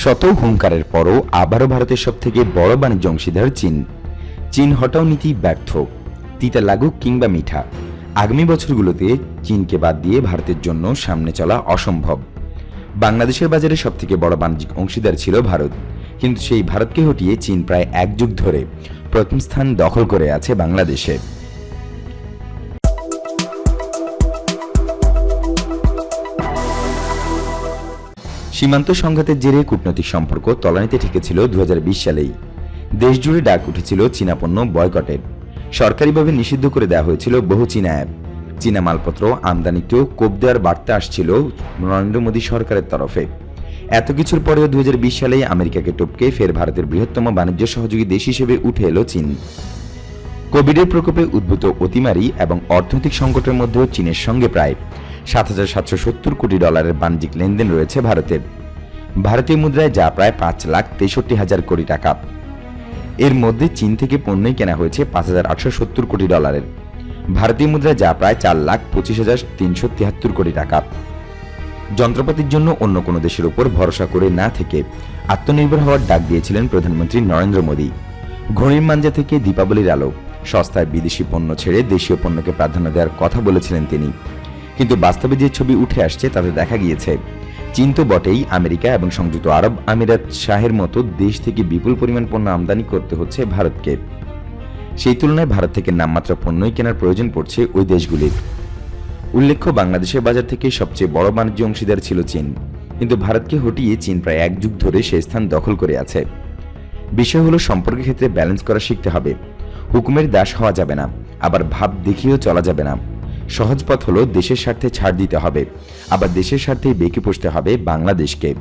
শত হুঙ্কারের পরও আবারও ভারতের সবথেকে বড় বাণিজ্য অংশীদার চীন। চীন হটাও নীতি ব্যর্থ, তিতা লাগুক কিংবা মিঠা। আগামী বছরগুলোতে চীনকে বাদ দিয়ে ভারতের জন্য সামনে চলা অসম্ভব। বাংলাদেশের বাজারে সবথেকে বড় বাণিজ্যিক অংশীদার ছিল ভারত। কিন্তু সেই ভারতকে হটিয়ে চীন প্রায় এক যুগ ধরে প্রথম স্থান দখল করে আছে বাংলাদেশে। সীমান্ত সংঘাতের জেরে কূটনৈতিক সম্পর্ক তলানিতে ঠেকেছিল দুহাজার বিশ সালেই। দেশজুড়ে ডাক উঠেছিল চীনা পণ্য বয়কটের সরকারিভাবে নিষিদ্ধ করে দেওয়া হয়েছিল বহু চীনা অ্যাপ। চীনা মালপত্র আমদানিতেও কোপ দেওয়ার বার্তা আসছিল নরেন্দ্র মোদী সরকারের তরফে। এত কিছুর পরেও দু সালেই আমেরিকাকে টপকে ফের ভারতের বৃহত্তম বাণিজ্য সহযোগী দেশ হিসেবে উঠে এলো চীন। কোভিডের প্রকোপে উদ্ভূত অতিমারি এবং অর্থনৈতিক সংকটের মধ্যেও চীনের সঙ্গে প্রায় সাত হাজার সাতশো সত্তর কোটি ডলারের বাণিজ্যিক লেনদেন রয়েছে ভারতের। ভারতীয় মুদ্রায় যা প্রায় পাঁচ লাখ তেষট্টি হাজার কোটি টাকা। এর মধ্যে চীন থেকে পণ্যই কেনা হয়েছে পাঁচ হাজার আটশো সত্তর কোটি ডলারের। ভারতীয় মুদ্রায় যা প্রায় চার লাখ পঁচিশ হাজার তিনশো তিয়াত্তর কোটি টাকা। যন্ত্রপাতির জন্য অন্য কোনো দেশের উপর ভরসা করে না থেকে আত্মনির্ভর হওয়ার ডাক দিয়েছিলেন প্রধানমন্ত্রী নরেন্দ্র মোদী। ঘড়ির মাঞ্জা থেকে দীপাবলির আলো, সস্তায় বিদেশি পণ্য ছেড়ে দেশীয় পণ্যকে প্রাধান্য দেওয়ার কথা বলেছিলেন তিনি। কিন্তু বাস্তবে যে ছবি উঠে আসছে তাতে দেখা গিয়েছে চীন তো বটেই আমেরিকা এবং সংযুক্ত আরব আমিরাত শাহের মতো দেশ থেকে বিপুল পরিমাণ পণ্য আমদানি করতে হচ্ছে ভারতকে। সেই তুলনায় ভারত থেকে নামমাত্র পণ্যই কেনার প্রয়োজন পড়ছে ওই দেশগুলির। উল্লেখ্য, বাংলাদেশের বাজার থেকে সবচেয়ে বড় বাণিজ্য অংশীদার ছিল চীন। কিন্তু ভারতকে হটিয়ে চীন প্রায় এক যুগ ধরে সে স্থান দখল করে আছে। বিষয় হলো, সম্পর্কের ক্ষেত্রে ব্যালেন্স করা শিখতে হবে। হুকুমের দাস হওয়া যাবে না। আবার ভাব দেখিয়েও চলা যাবে না। সহজ পথ হলো দেশের স্বার্থে ছাড় দিতে হবে। আবার দেশের স্বার্থেই বেঁকে পুষতে হবে বাংলাদেশকে।